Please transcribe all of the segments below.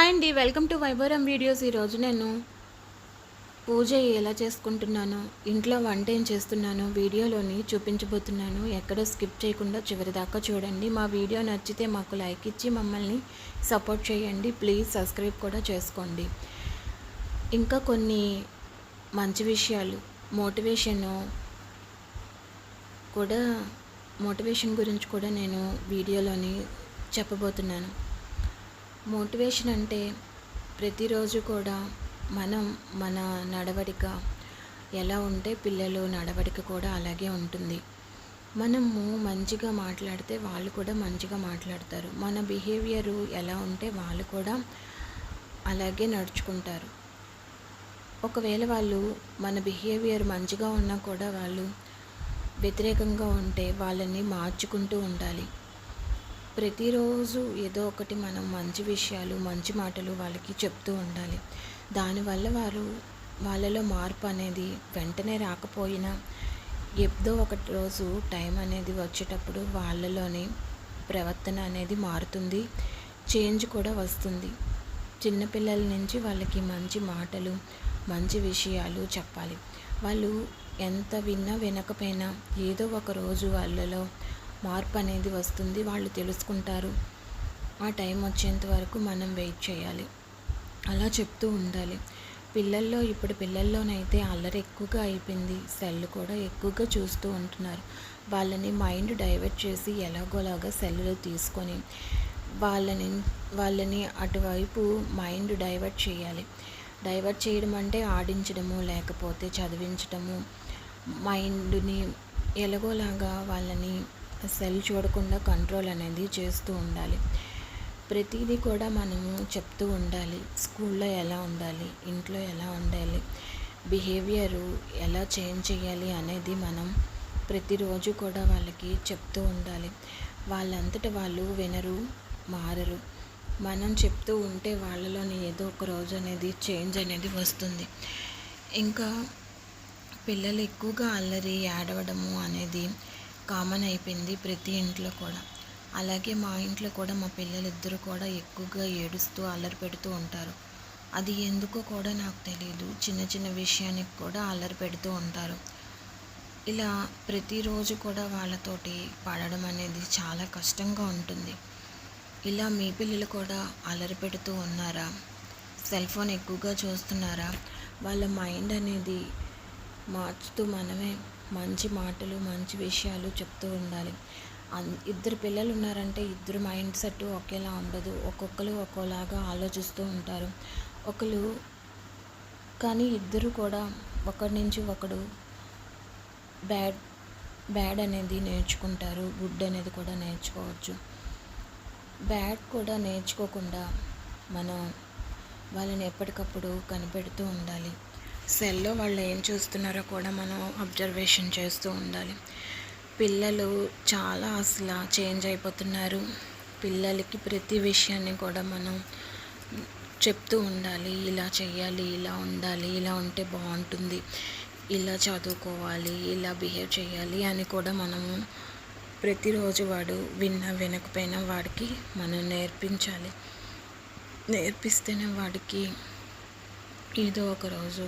Hi అండి welcome to వైభవరం videos. ఈరోజు నేను పూజ ఎలా చేసుకుంటున్నాను ఇంట్లో వంట ఏం చేస్తున్నాను వీడియోలోని చూపించబోతున్నాను. ఎక్కడ స్కిప్ చేయకుండా చివరి దాకా చూడండి. మా వీడియో నచ్చితే మాకు లైక్ ఇచ్చి మమ్మల్ని సపోర్ట్ చేయండి. ప్లీజ్ సబ్స్క్రైబ్ కూడా చేసుకోండి. ఇంకా కొన్ని మంచి విషయాలు. మోటివేషన్ కూడా మోటివేషన్ గురించి కూడా నేను వీడియోలోని చెప్పబోతున్నాను. మోటివేషన్ అంటే ప్రతిరోజు కూడా మనం మన నడవడిక ఎలా ఉంటే పిల్లలు నడవడిక కూడా అలాగే ఉంటుంది. మనము మంచిగా మాట్లాడితే వాళ్ళు కూడా మంచిగా మాట్లాడతారు. మన బిహేవియరు ఎలా ఉంటే వాళ్ళు కూడా అలాగే నడుచుకుంటారు. ఒకవేళ వాళ్ళు మన బిహేవియర్ మంచిగా ఉన్నా కూడా వాళ్ళు వ్యతిరేకంగా ఉంటే వాళ్ళని మార్చుకుంటూ ఉండాలి. ప్రతిరోజు ఏదో ఒకటి మనం మంచి విషయాలు మంచి మాటలు వాళ్ళకి చెప్తూ ఉండాలి. దానివల్ల వారు వాళ్ళలో మార్పు అనేది వెంటనే రాకపోయినా ఏదో ఒకటి రోజు టైం అనేది వచ్చేటప్పుడు వాళ్ళలోని ప్రవర్తన అనేది మారుతుంది. చేంజ్ కూడా వస్తుంది. చిన్నపిల్లల నుంచి వాళ్ళకి మంచి మాటలు మంచి విషయాలు చెప్పాలి. వాళ్ళు ఎంత విన్నా వినకపోయినా ఏదో ఒక రోజు వాళ్ళలో మార్పు అనేది వస్తుంది. వాళ్ళు తెలుసుకుంటారు. ఆ టైం వచ్చేంత వరకు మనం వెయిట్ చేయాలి. అలా చెప్తూ ఉండాలి. పిల్లల్లో ఇప్పుడు పిల్లల్లోనైతే అల్లరి ఎక్కువగా అయిపోయింది. సెల్ కూడా ఎక్కువగా చూస్తూ ఉంటున్నారు. వాళ్ళని మైండ్ డైవర్ట్ చేసి ఎలాగోలాగా సెల్లు తీసుకొని వాళ్ళని వాళ్ళని అటువైపు మైండ్ డైవర్ట్ చేయాలి. డైవర్ట్ చేయడం అంటే ఆడించడము లేకపోతే చదివించడము. మైండ్ని ఎలాగోలాగా వాళ్ళని సెల్ చూడకుండా కంట్రోల్ అనేది చేస్తూ ఉండాలి. ప్రతిదీ కూడా మనము చెప్తూ ఉండాలి. స్కూల్లో ఎలా ఉండాలి? ఇంట్లో ఎలా ఉండాలి? బిహేవియరు ఎలా చేంజ్ చేయాలి అనేది మనం ప్రతిరోజు కూడా వాళ్ళకి చెప్తూ ఉండాలి. వాళ్ళంతట వాళ్ళు వినరు మారరు. మనం చెప్తూ ఉంటే వాళ్ళలోని ఏదో ఒక రోజు అనేది చేంజ్ అనేది వస్తుంది. ఇంకా పిల్లలు ఎక్కువగా అల్లరి ఆడవడము అనేది కామన్ అయిపోయింది ప్రతి ఇంట్లో కూడా. అలాగే మా ఇంట్లో కూడా మా పిల్లలిద్దరూ కూడా ఎక్కువగా ఏడుస్తూ అల్లరి పెడుతూ ఉంటారు. అది ఎందుకో కూడా నాకు తెలియదు చిన్న చిన్న విషయానికి కూడా అల్లరి పెడుతూ ఉంటారు. ఇలా ప్రతిరోజు కూడా వాళ్ళతోటి పడడం అనేది చాలా కష్టంగా ఉంటుంది. ఇలా మీ పిల్లలు కూడా అల్లరి పెడుతూ ఉన్నారా? సెల్ ఫోన్ ఎక్కువగా చూస్తున్నారా? వాళ్ళ మైండ్ అనేది మార్చుతూ మనమే మంచి మాటలు మంచి విషయాలు చెప్తూ ఉండాలి. ఇద్దరు పిల్లలు ఉన్నారంటే ఇద్దరు మైండ్ సెట్ ఒకేలా ఉండదు. ఒక్కొక్కరు ఒక్కోలాగా ఆలోచిస్తూ ఉంటారు. ఒకరు కానీ ఇద్దరు కూడా ఒకరి నుంచి ఒకడు బ్యాడ్ బ్యాడ్ అనేది నేర్చుకుంటారు. గుడ్ అనేది కూడా నేర్చుకోవచ్చు. బ్యాడ్ కూడా నేర్చుకోకుండా మనం వాళ్ళని ఎప్పటికప్పుడు కనిపెడుతూ ఉండాలి. సెల్లో వాళ్ళు ఏం చూస్తున్నారో కూడా మనం అబ్జర్వేషన్ చేస్తూ ఉండాలి. పిల్లలు చాలా అసలు చేంజ్ అయిపోతున్నారు. పిల్లలకి ప్రతి విషయాన్ని కూడా మనం చెప్తూ ఉండాలి. ఇలా చేయాలి ఇలా ఉండాలి ఇలా ఉంటే బాగుంటుంది. ఇలా చదువుకోవాలి ఇలా బిహేవ్ చేయాలి అని కూడా మనము ప్రతిరోజు వాడు విన్న వినకపోయినా వాడికి మనం నేర్పించాలి. నేర్పిస్తేనే వాడికి ఏదో ఒక రోజు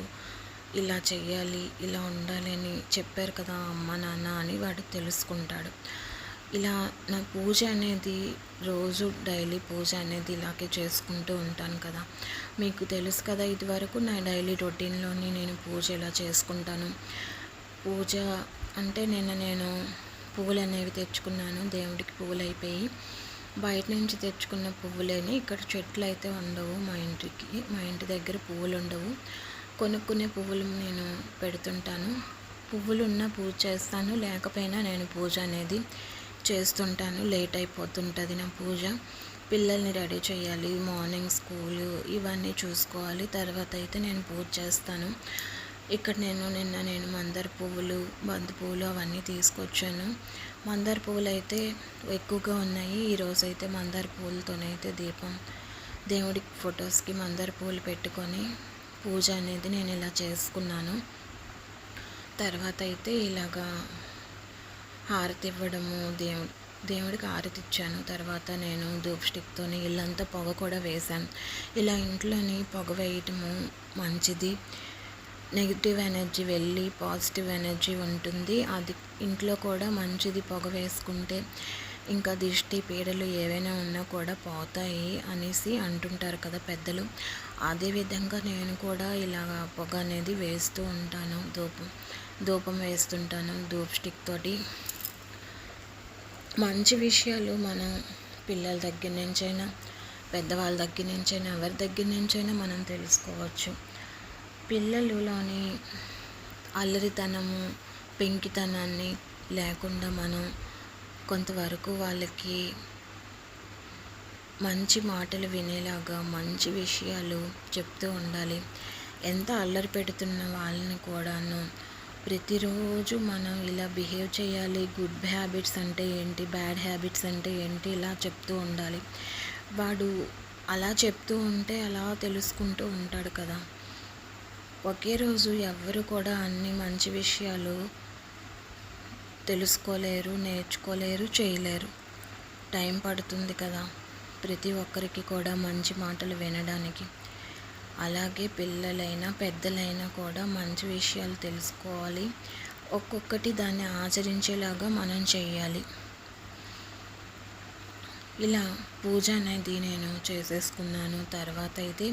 ఇలా చెయ్యాలి ఇలా ఉండాలని చెప్పారు కదా అమ్మ నాన్న అని వాడు తెలుసుకుంటాడు. ఇలా నా పూజ అనేది రోజు డైలీ పూజ అనేది ఇలాగే చేసుకుంటూ ఉంటాను కదా. మీకు తెలుసు కదా ఇదివరకు నా డైలీ రొటీన్లోని నేను పూజ ఇలా చేసుకుంటాను. పూజ అంటే నిన్న నేను పువ్వులు అనేవి తెచ్చుకున్నాను. దేవుడికి పువ్వులు అయిపోయి బయట నుంచి తెచ్చుకున్న పువ్వులేని ఇక్కడ చెట్లు అయితే ఉండవు మా ఇంటికి మా ఇంటి దగ్గర పువ్వులు ఉండవు. కొనుక్కునే పువ్వులు నేను పెడుతుంటాను. పువ్వులు ఉన్న పూజ చేస్తాను. లేకపోయినా నేను పూజ అనేది చేస్తుంటాను. లేట్ అయిపోతుంటుంది నా పూజ. పిల్లల్ని రెడీ చేయాలి. మార్నింగ్ స్కూలు ఇవన్నీ చూసుకోవాలి. తర్వాత అయితే నేను పూజ చేస్తాను. ఇక్కడ నేను నిన్న నేను మందార పువ్వులు బంతి పువ్వులు అవన్నీ తీసుకొచ్చాను. మందార పువ్వులు అయితే ఎక్కువగా ఉన్నాయి. ఈరోజు అయితే మందార పువ్వులతోనైతే దీపం దేవుడికి ఫొటోస్కి మందార పువ్వులు పెట్టుకొని పూజ అనేది నేను ఇలా చేసుకున్నాను. తర్వాత అయితే ఇలాగా హారతి ఇవ్వడము దేవుడు దేవుడికి హారతి ఇచ్చాను. తర్వాత నేను ధూప్ స్టిక్తోని ఇల్లంతా పొగ కూడా వేశాను. ఇలా ఇంట్లోని పొగ వేయటము మంచిది. నెగిటివ్ ఎనర్జీ వెళ్ళి పాజిటివ్ ఎనర్జీ ఉంటుంది. అది ఇంట్లో కూడా మంచిది పొగ వేసుకుంటే ఇంకా దిష్టి పీడలు ఏవైనా ఉన్నా కూడా పోతాయి అనేసి అంటుంటారు కదా పెద్దలు. అదేవిధంగా నేను కూడా ఇలాగ పొగ అనేది వేస్తూ ఉంటాను. ధూపం ధూపం వేస్తుంటాను. ధూప్ స్టిక్ తోటి. మంచి విషయాలు మనం పిల్లల దగ్గర నుంచైనా పెద్దవాళ్ళ దగ్గర నుంచైనా ఎవరి దగ్గర నుంచైనా మనం తెలుసుకోవచ్చు. పిల్లలలోని అల్లరితనము పెంకితనాన్ని లేకుండా మనం కొంతవరకు వాళ్ళకి మంచి మాటలు వినేలాగా మంచి విషయాలు చెప్తూ ఉండాలి. ఎంత అల్లరి పెడుతున్న వాళ్ళని కూడాను ప్రతిరోజు మనం ఇలా బిహేవ్ చేయాలి. గుడ్ హ్యాబిట్స్ అంటే ఏంటి? బ్యాడ్ హ్యాబిట్స్ అంటే ఏంటి? ఇలా చెప్తూ ఉండాలి. వాడు అలా చెప్తూ ఉంటే అలా తెలుసుకుంటూ ఉంటాడు కదా. ఒకే రోజు ఎవ్వరు కూడా అన్ని మంచి విషయాలు తెలుసుకోలేరు నేర్చుకోలేరు చేయలేరు. టైం పడుతుంది కదా. ప్రతి ఒక్కరికి కూడా మంచి మాటలు వినడానికి. అలాగే పిల్లలైనా పెద్దలైనా కూడా మంచి విషయాలు తెలుసుకోవాలి. ఒక్కొక్కటి దాన్ని ఆచరించేలాగా మనం చేయాలి. ఇలా పూజ అనేది నేను చేసేసుకున్నాను. తర్వాత అయితే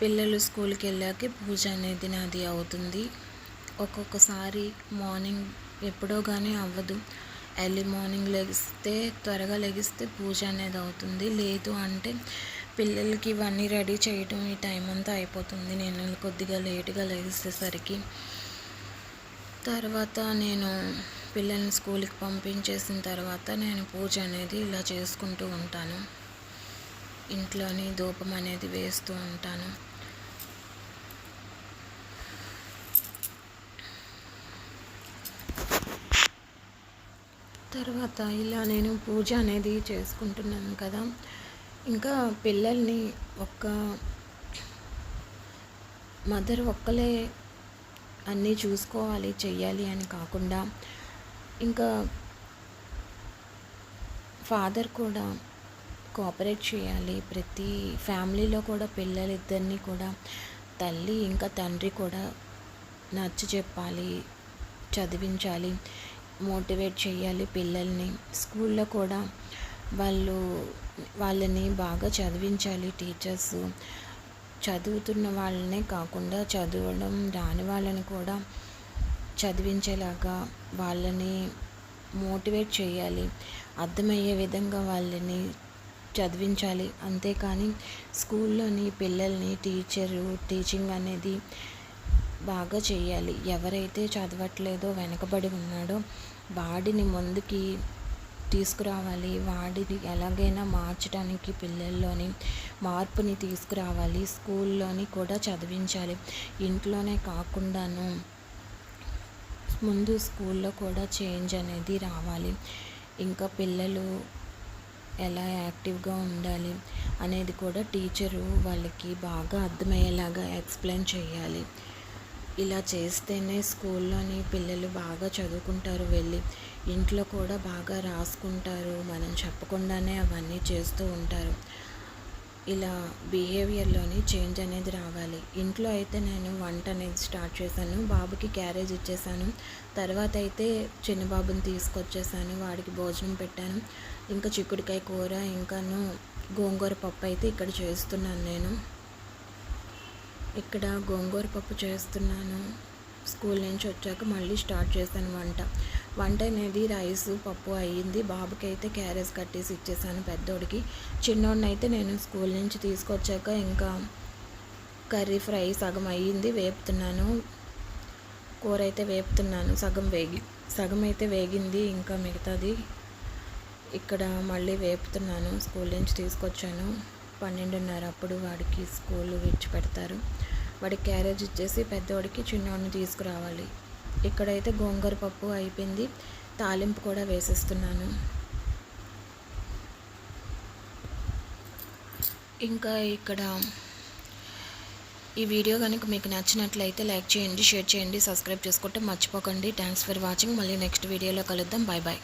పిల్లలు స్కూల్కి వెళ్ళాక పూజ అనేది నాది అవుతుంది. ఒక్కొక్కసారి మార్నింగ్ ఎప్పుడో కానీ అవ్వదు. ఎర్లీ మార్నింగ్ లెగిస్తే త్వరగా లెగిస్తే పూజ అనేది అవుతుంది. లేదు అంటే పిల్లలకి ఇవన్నీ రెడీ చేయటం ఈ టైం అంతా అయిపోతుంది. నేను కొద్దిగా లేట్గా లెగిసేసరికి తర్వాత నేను పిల్లల్ని స్కూల్కి పంపించేసిన తర్వాత నేను పూజ అనేది ఇలా చేసుకుంటూ ఉంటాను. ఇంట్లోని ధూపం అనేది వేస్తూ ఉంటాను. తర్వాత ఇలా నేను పూజ అనేది చేసుకుంటున్నాను కదా. ఇంకా పిల్లల్ని ఒక్క మదర్ ఒక్కలే అన్నీ చూసుకోవాలి చెయ్యాలి అని కాకుండా ఇంకా ఫాదర్ కూడా కోఆపరేట్ చేయాలి. ప్రతి ఫ్యామిలీలో కూడా పిల్లలిద్దరినీ కూడా తల్లి ఇంకా తండ్రి కూడా నచ్చ చెప్పాలి చదివించాలి. మోటివేట్ చేయాలి పిల్లల్ని. స్కూల్లో కూడా వాళ్ళు వాళ్ళని బాగా చదివించాలి టీచర్స్. చదువుతున్న వాళ్ళనే కాకుండా చదవడం రాని వాళ్ళని కూడా చదివించేలాగా వాళ్ళని మోటివేట్ చేయాలి అర్థమయ్యే విధంగా వాళ్ళని చదివించాలి. అంతేకాని స్కూల్లోని పిల్లల్ని టీచరు టీచింగ్ అనేది బాగా చేయాలి. ఎవరైతే చదవట్లేదో వెనకబడి ఉన్నాడో వాడిని ముందుకి తీసుకురావాలి. వాడిని ఎలాగైనా మార్చడానికి పిల్లల్లోని మార్పుని తీసుకురావాలి. స్కూల్లోని కూడా చదివించాలి. ఇంట్లోనే కాకుండాను ముందు స్కూల్లో కూడా చేంజ్ అనేది రావాలి. ఇంకా పిల్లలు ఎలా యాక్టివ్గా ఉండాలి అనేది కూడా టీచరు వాళ్ళకి బాగా అర్థమయ్యేలాగా ఎక్స్ప్లెయిన్ చేయాలి. ఇలా చేస్తేనే స్కూల్లోని పిల్లలు బాగా చదువుకుంటారు వెళ్ళి. ఇంట్లో కూడా బాగా రాసుకుంటారు మనం చెప్పకుండానే అవన్నీ చేస్తూ ఉంటారు. ఇలా బిహేవియర్లోని చేంజ్ అనేది రావాలి. ఇంట్లో అయితే నేను వంట అనేది స్టార్ట్ చేశాను. బాబుకి క్యారేజ్ ఇచ్చేసాను తర్వాత అయితే చిన్న బాబుని తీసుకొచ్చేసాను వాడికి భోజనం పెట్టాను. ఇంకా చిక్కుడుకాయ కూర ఇంకాను గోంగూర పప్పు అయితే ఇక్కడ చేస్తున్నాను నేను. ఇక్కడ గోంగూర పప్పు చేస్తున్నాను. స్కూల్ నుంచి వచ్చాక మళ్ళీ స్టార్ట్ చేశాను వంట. వంట అనేది రైస్ పప్పు అయ్యింది బాబుకి అయితే క్యారేజ్ కట్టేసి ఇచ్చేసాను పెద్దోడికి. చిన్నోడిని అయితే నేను స్కూల్ నుంచి తీసుకొచ్చాక ఇంకా కర్రీ ఫ్రై సగం అయ్యింది వేపుతున్నాను. కూర అయితే వేపుతున్నాను. సగం వేగి సగం అయితే వేగింది ఇంకా మిగతాది ఇక్కడ మళ్ళీ వేపుతున్నాను. స్కూల్ నుంచి తీసుకొచ్చాను. పన్నెండున్నర అప్పుడు వాడికి స్కూల్ విడిచిపెడతారు వాడికి క్యారేజ్ ఇచ్చేసి పెద్దవాడికి చిన్నవాడిని తీసుకురావాలి. ఇక్కడైతే గోంగూర పప్పు అయిపోయింది. తాలింపు కూడా వేసేస్తున్నాను. ఇంకా ఇక్కడ ఈ వీడియో కనుక మీకు నచ్చినట్లయితే లైక్ చేయండి షేర్ చేయండి సబ్స్క్రైబ్ చేసుకుంటే మర్చిపోకండి. Thanks for watching. మళ్ళీ నెక్స్ట్ వీడియోలో కలుద్దాం. Bye bye